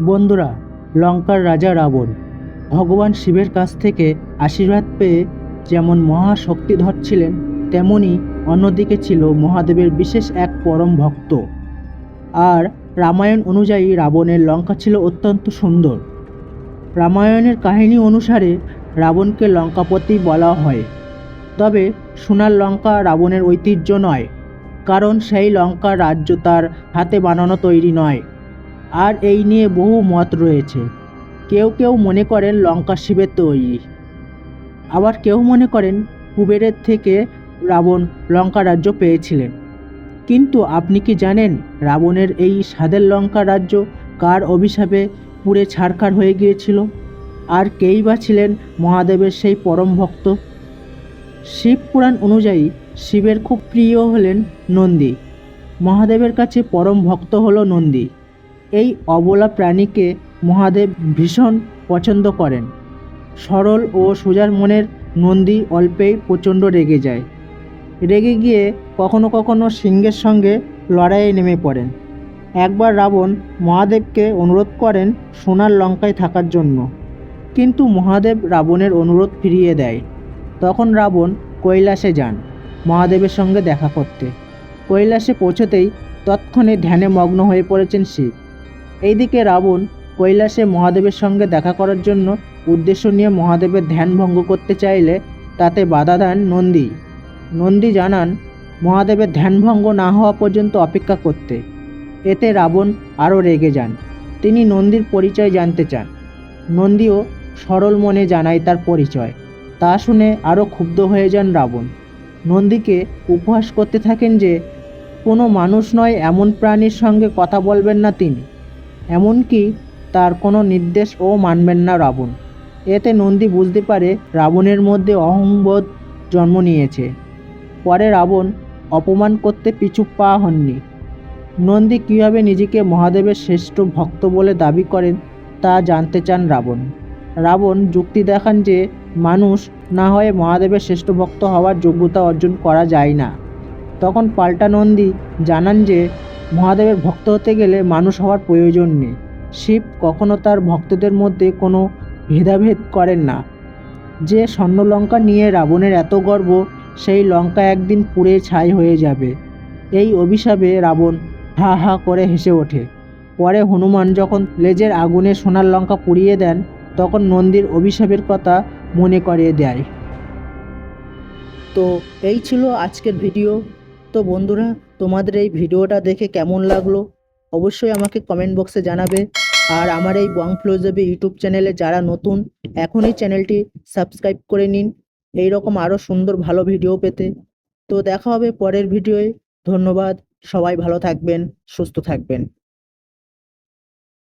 বন্ধুরা, লঙ্কার রাজা রাবণ, ভগবান শিবের কাছ থেকে আশীর্বাদ পেয়ে যেমন মহাশক্তিধর ছিলেন, তেমনি অন্যদিকে ছিল মহাদেবের বিশেষ এক পরম ভক্ত। আর রামায়ণ অনুযায়ী রাবণের লঙ্কা ছিল অত্যন্ত সুন্দর। রামায়ণের কাহিনী অনুসারে রাবণকে লঙ্কাপতি বলা হয়। তবে সোনার লঙ্কা রাবণের ঐতিহ্য নয়, কারণ সেই লঙ্কা রাজ্য তার হাতে বানানো তৈরি নয়। আর এই নিয়ে বহু মত রয়েছে। কেউ কেউ মনে করেন লঙ্কা শিবের তৈরি। আবার কেউ মনে করেন কুবেরের থেকে রাবণ লঙ্কা রাজ্য পেয়েছিলেন। কিন্তু আপনি কি জানেন রাবণের এই স্বাদের লঙ্কা রাজ্য কার অভিশাপে পুড়ে ছারখার হয়ে গিয়েছিল? আর কেই বা ছিলেন মহাদেবের সেই পরম ভক্ত? শিব পুরাণ অনুযায়ী শিবের খুব প্রিয় হলেন নন্দী। মহাদেবের কাছে পরম ভক্ত হলো নন্দী। এই অবলা প্রাণীকে মহাদেব ভীষণ পছন্দ করেন। সরল ও সোজার মনের নন্দী অল্পেই প্রচণ্ড রেগে যায়। রেগে গিয়ে কখনো কখনো সিংহের সঙ্গে লড়াইয়ে নেমে পড়েন। একবার রাবণ মহাদেবকে অনুরোধ করেন সোনার লঙ্কায় থাকার জন্য। কিন্তু মহাদেব রাবণের অনুরোধ ফিরিয়ে দেয়। তখন রাবণ কৈলাসে যান মহাদেবের সঙ্গে দেখা করতে। কৈলাসে পৌঁছতেই তৎক্ষণে ধ্যানে মগ্ন হয়ে পড়েছেন শিব। এইদিকে রাবণ কৈলাসে মহাদেবের সঙ্গে দেখা করার জন্য উদ্দেশ্য নিয়ে মহাদেবের ধ্যান ভঙ্গ করতে চাইলে তাতে বাধা দেন নন্দী। নন্দী জানান, মহাদেবের ধ্যানভঙ্গ না হওয়া পর্যন্ত অপেক্ষা করতে। এতে রাবণ আরও রেগে যান। তিনি নন্দীর পরিচয় জানতে চান। নন্দীও সরল মনে জানায় তার পরিচয়। তা শুনে আরও ক্ষুব্ধ হয়ে যান রাবণ। নন্দীকে উপহাস করতে থাকেন যে, কোনো মানুষ নয় এমন প্রাণীর সঙ্গে কথা বলবেন না তিনি। এমনকি তার কোনো নির্দেশও মানবেন না রাবণ। এতে নন্দী বুঝতে পারে রাবণের মধ্যে অহংবোধ জন্ম নিয়েছে। পরে রাবণ অপমান করতে পিছু পা হননি। নন্দী কীভাবে নিজেকে মহাদেবের শ্রেষ্ঠ ভক্ত বলে দাবি করেন তা জানতে চান রাবণ। রাবণ যুক্তি দেখান যে মানুষ না হয়ে মহাদেবের শ্রেষ্ঠ ভক্ত হওয়ার যোগ্যতা অর্জন করা যায় না। তখন পাল্টা নন্দী জানান যে মহাদেবের ভক্ত হতে গেলে মানুষ হওয়ার প্রয়োজন নেই। শিব কখনো তার ভক্তদের মধ্যে কোনো ভেদাভেদ করেন না। যে স্বর্ণলঙ্কা নিয়ে রাবণের এত গর্ব, সেই লঙ্কা একদিন পুড়ে ছাই হয়ে যাবে। এই অভিশাপে রাবণ হা হা করে হেসে ওঠে। পরে হনুমান যখন লেজের আগুনে সোনার লঙ্কা পুড়িয়ে দেন, তখন নন্দীর অভিশাপের কথা মনে করিয়ে দেয়। তো এই ছিল আজকের ভিডিও। তো বন্ধুরা তোমাদের এই ভিডিওটা দেখে কেমন লাগল? অবশ্যই আমাকে কমেন্ট বক্সে জানাবে। আর আমার এই বং ফ্লোজেবি ইউটিউব চ্যানেলে যারা নতুন, এখনই চ্যানেলটি সাবস্ক্রাইব করে নিন। এই রকম আরও সুন্দর ভালো ভিডিও পেতে। তো দেখা হবে পরের ভিডিওয়ে ধন্যবাদ। সবাই ভালো থাকবেন, সুস্থ থাকবেন।